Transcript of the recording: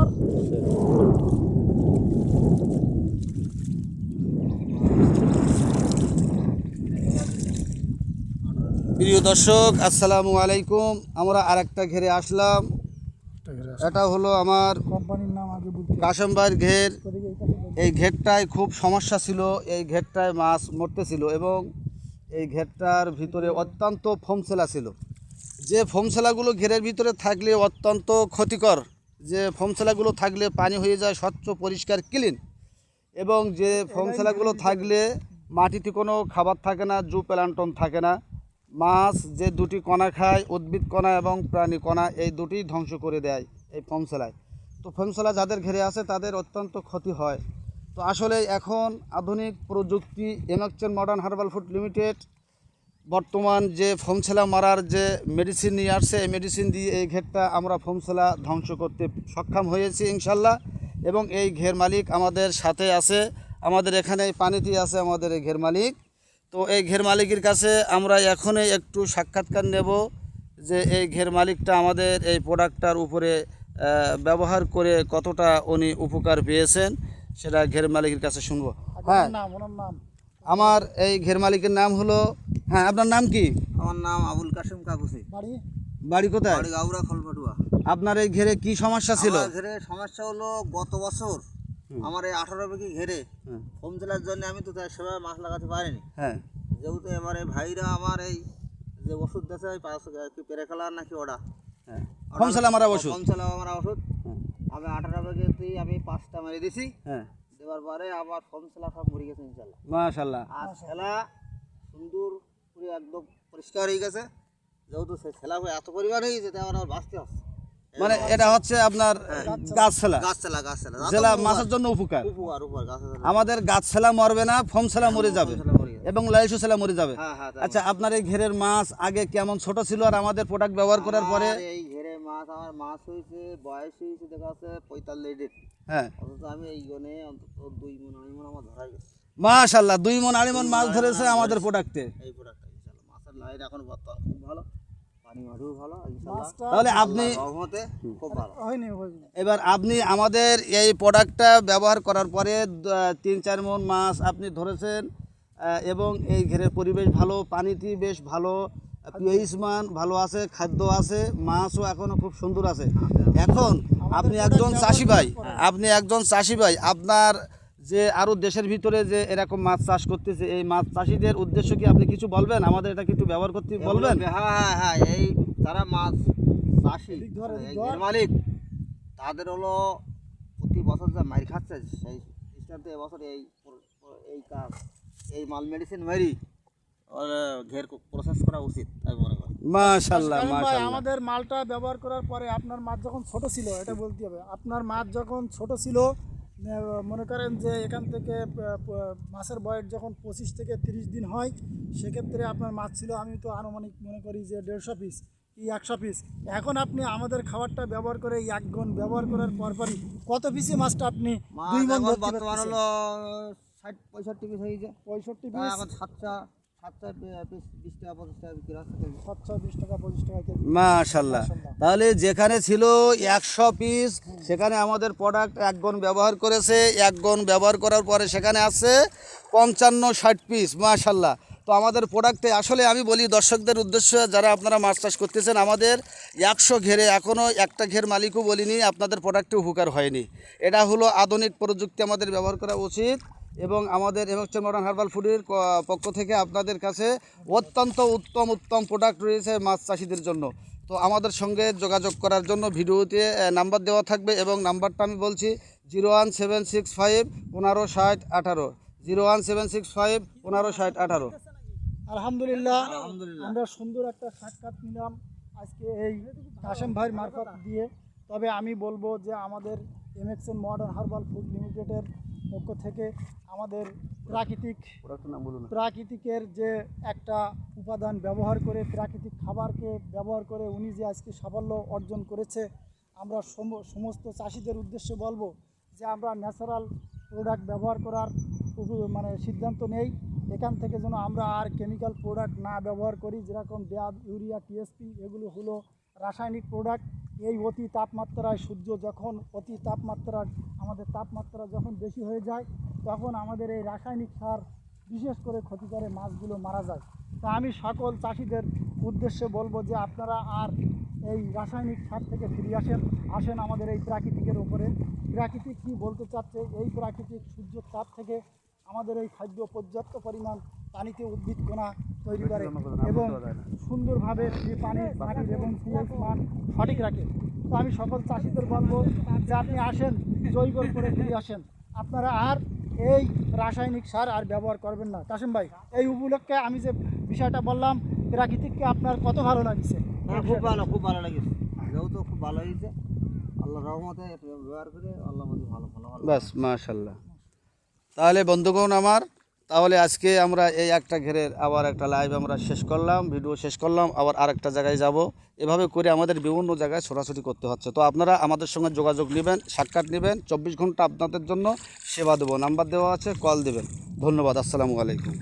আমার? প্রিয় দর্শক আসসালামু আলাইকুম। আমরা আরেকটা ঘেরে আসলাম। এটা হলো আমার কোম্পানির নাম আগে ঘের। এই এই ঘেরটায় খুব সমস্যা ছিল। এই ঘেরটায় মাছ মরতেছিল এবং এই ঘেরটার ভিতরে অত্যন্ত ফোমসেলা ছিল। যে ফোমসেলাগুলো ঘেরের ভিতরে থাকলে অত্যন্ত ক্ষতিকর। যে ফোমসেলাগুলো থাকলে পানি হয়ে যায়, স্বচ্ছ, পরিষ্কার, ক্লিন। এবং যে ফোমসেলাগুলো থাকলে মাটিতে কোনো খাবার থাকে না, জু প্ল্যান্টন থাকে না। মাছ যে দুটি কণা খায়, উদ্ভিদ কণা এবং প্রাণী কণা, এই দুটি ধ্বংস করে দেয় এই ফোমসেলায় তো ফোমসেলা যাদের ঘেরে আছে, তাদের অত্যন্ত ক্ষতি হয়। তো আসলে এখন আধুনিক প্রযুক্তি এমাকচন মডার্ন হার্বাল ফুড লিমিটেড বর্তমান যে ফোমসেলা মারার যে মেডিসিন নিয়ে আসছে এই মেডিসিন দিয়ে এই ঘেরটা আমরা ফোমসেলা ধ্বংস করতে সক্ষম হয়েছি ইনশাল্লাহ। এবং এই ঘের মালিক আমাদের সাথে আছে আমাদের এখানে পানিতে আছে আমাদের এই ঘের মালিক। তো এই ঘের মালিকের কাছে আমরা এখনই একটু সাক্ষাৎকার নেব যে এই ঘের মালিকটা আমাদের এই প্রোডাক্টটার উপরে ব্যবহার করে কতটা উনি উপকার পেয়েছেন সেটা ঘের মালিকের কাছে শুনব। হ্যাঁ। নাম ওনার নাম? আমার এই ঘের মালিকের নাম হলো হ্যাঁ আপনার নাম কি? আমার নাম আবুল কাসিম কাকুসি। বাড়ি? বাড়ি কোথায়? বাড়ি গাউরা খলপটুয়া। আপনার এই ঘেরে কি সমস্যা ছিল? ঘেরে সমস্যা হলো গত বছর আমার এই আঠারো বিঘি ঘেরে হোম। জেলার জন্য আমি তো তার সেভাবে মাছ লাগাতে পারিনি। হ্যাঁ। যেহেতু এবারে ভাইরা আমার এই যে ওষুধ দিয়েছে ওই পাঁচ কি পেরেখালার নাকি ওরা হ্যাঁ। ফমসেলা মারা ওষুধ? হোম জেলা আমার ওষুধ। হ্যাঁ, আমি আঠারো বিঘিতেই আমি পাঁচটা মেরে দিছি। হ্যাঁ। দেওয়ার পরে আমার হোম জেলা সব মরে গেছে ইনশাল্লাহ মাশাল্লাহ আর ছেলা সুন্দর পুরো একদম পরিষ্কার হয়ে গেছে। যেহেতু সে ছেলা এত পরিমাণ হয়ে গেছে তাই আমার আবার বাঁচতে হচ্ছে মানে এটা হচ্ছে আপনার গাছ ছেলা। গাছ ছেলা গাছ ছেলা জেলা মাছের জন্য উপকার। উপকার উপকার গাছ আমাদের গাছ ছেলা মরবে না ফম ছেলা মরে যাবে। ছেলা। এবং লাইসু ছেলা মরে যাবে। হ্যাঁ হ্যাঁ আচ্ছা আপনার এই ঘেরের মাছ আগে কেমন ছোট ছিল আর আমাদের প্রোডাক্ট ব্যবহার করার পরে? এই মাছ আমার মাছ হয়েছে বয়স হয়েছে দেখা যাচ্ছে পঁয়তাল্লিশ দিন হ্যাঁ। অথচ আমি এই গনে অন্তত দুই মন আড়াই মন আমার ধরা গেছে। মাশাল্লাহ দুই মন আড়াই মন মাছ ধরেছে আমাদের প্রোডাক্টে এই প্রোডাক্টটা ইনশাল্লাহ মাছের লাইন এখন বর্তমান খুব ভালো পানি মাটিও ভালো তাহলে আপনি এবার আপনি আমাদের এই প্রোডাক্টটা ব্যবহার করার পরে তিন চার মন মাছ আপনি ধরেছেন এবং এই ঘেরের পরিবেশ ভালো পানিটি বেশ ভালো পিএইচ মান ভালো আছে খাদ্য আছে মাছও এখনও খুব সুন্দর আছে। এখন আপনি একজন চাষি ভাই আপনি একজন চাষি ভাই আপনার যে আরও দেশের ভিতরে যে এরকম মাছ চাষ করতেছে এই মাছ চাষিদের উদ্দেশ্য কি আপনি কিছু বলবেন? আমাদের এটা কিছু ব্যবহার করতে বলবেন? হ্যাঁ হ্যাঁ হ্যাঁ এই যারা মাছ চাষি মালিক তাদের হলো প্রতি বছর যা মার খাচ্ছে সেই দৃষ্টান্তে এবছর এই এই কাজ এই মাল মেডিসিন মারি। ঘের প্রসেস করা উচিত আমি মনে করি। মাশাল্লাহ কারণ আমাদের মালটা ব্যবহার করার পরে আপনার মাছ যখন ছোট ছিল এটা বলতে হবে আপনার মাছ যখন ছোট ছিল মনে করেন যে এখান থেকে মাছের বয়স যখন পঁচিশ থেকে তিরিশ দিন হয় সেক্ষেত্রে আপনার মাছ ছিল আমি তো আনুমানিক মনে করি যে দেড়শো পিস কি একশো পিস এখন আপনি আমাদের খাবারটা ব্যবহার করে এই এক গুণ ব্যবহার করার পরপরই কত পিসে মাছটা আপনি দুই মন বর্তমান হলো ষাট পঁয়ষট্টি পিস হয়েছে। পঁয়ষট্টি পিস সাতটা মাশাল্লাহ। তাহলে যেখানে ছিল একশো পিস সেখানে আমাদের প্রোডাক্ট এক গন ব্যবহার করেছে এক গন ব্যবহার করার পরে সেখানে আছে পঞ্চান্ন ষাট পিস মাশাল্লাহ। তো আমাদের প্রোডাক্টে আসলে আমি বলি দর্শকদের উদ্দেশ্যে যারা আপনারা মাছ চাষ করতেছেন আমাদের একশো ঘেরে এখনও একটা ঘের মালিকও বলিনি আপনাদের প্রোডাক্টে উপকার হয়নি। এটা হলো আধুনিক প্রযুক্তি আমাদের ব্যবহার করা উচিত। এবং আমাদের এমএক্সের মডার্ন হার্বাল ফুডের পক্ষ থেকে আপনাদের কাছে অত্যন্ত উত্তম উত্তম প্রোডাক্ট রয়েছে মাছ চাষিদের জন্য। তো আমাদের সঙ্গে যোগাযোগ করার জন্য ভিডিওতে নাম্বার দেওয়া থাকবে এবং নাম্বারটা আমি বলছি zero one seven six five পনেরো ষাট আঠারো। Zero one seven six five পনেরো ষাট আঠারো। আলহামদুলিল্লাহ আমরা সুন্দর একটা সাক্ষাৎ নিলাম আজকে এই কাশেম ভাইয়ের মারফত দিয়ে। তবে আমি বলব যে আমাদের এমএক্সএন মডার্ন হার্বাল ফুড লিমিটেডের পক্ষ থেকে আমাদের প্রাকৃতিক প্রাকৃতিকের যে একটা উপাদান ব্যবহার করে প্রাকৃতিক খাবারকে ব্যবহার করে উনি যে আজকে সাফল্য অর্জন করেছে আমরা সম- সমস্ত চাষিদের উদ্দেশ্যে বলব যে আমরা ন্যাচারাল প্রোডাক্ট ব্যবহার করার মানে সিদ্ধান্ত নেই। এখান থেকে যেন আমরা আর কেমিক্যাল প্রোডাক্ট না ব্যবহার করি যেরকম ব্যাদ ইউরিয়া টিএসপি এগুলো হলো রাসায়নিক প্রোডাক্ট এই অতি তাপমাত্রায় সূর্য যখন অতি তাপমাত্রার, আমাদের তাপমাত্রা যখন বেশি হয়ে যায়, তখন আমাদের এই রাসায়নিক সার, বিশেষ করে ক্ষতি করে মাছগুলো মারা যায়। তা আমি সকল চাষিদের উদ্দেশ্যে বলব যে আপনারা আর এই রাসায়নিক সার থেকে ফিরে আসেন আসেন আমাদের এই প্রাকৃতিকের উপরে। প্রাকৃতিক কী বলতে চাচ্ছে? এই প্রাকৃতিক সূর্যের তাপ থেকে আমাদের এই খাদ্য পর্যাপ্ত পরিমাণ পানিতে উদ্ভিদ কোনা তৈরি করে এবং সুন্দরভাবে সেই পানি মাটির এবং পিএইচ মান সঠিক রাখে। তো আমি সকল চাষিদের বলব যে আপনি আসেন জৈব করে ফিরে আসেন। আপনারা আর এই রাসায়নিক সার আর ব্যবহার করবেন না। কাসিম ভাই এই উপলক্ষে আমি যে বিষয়টা বললাম প্রাকৃতিককে আপনার কত ভালো লাগছে? হ্যাঁ খুব ভালো খুব ভালো লেগেছে। এটাও তো খুব ভালো হয়েছে। আল্লাহ রহমতে ব্যবহার করে আল্লাহ মধ্যে ভালো ভালো ভালো বাস মাশাল্লাহ তাহলে বন্ধুগণ আমার, তাহলে আজকে আমরা এই একটা ঘেরের আবার একটা লাইভ আমরা শেষ করলাম ভিডিও শেষ করলাম, আবার আরেকটা জায়গায় যাব। এভাবে করে আমাদের বিভিন্ন জায়গায় ছোটাছুটি করতে হচ্ছে। তো আপনারা আমাদের সঙ্গে যোগাযোগ নেবেন, সাক্ষাৎ নেবেন, চব্বিশ ঘণ্টা আপনাদের জন্য সেবা দেবো। নাম্বার দেওয়া আছে কল দেবেন। ধন্যবাদ, আসসালামু আলাইকুম।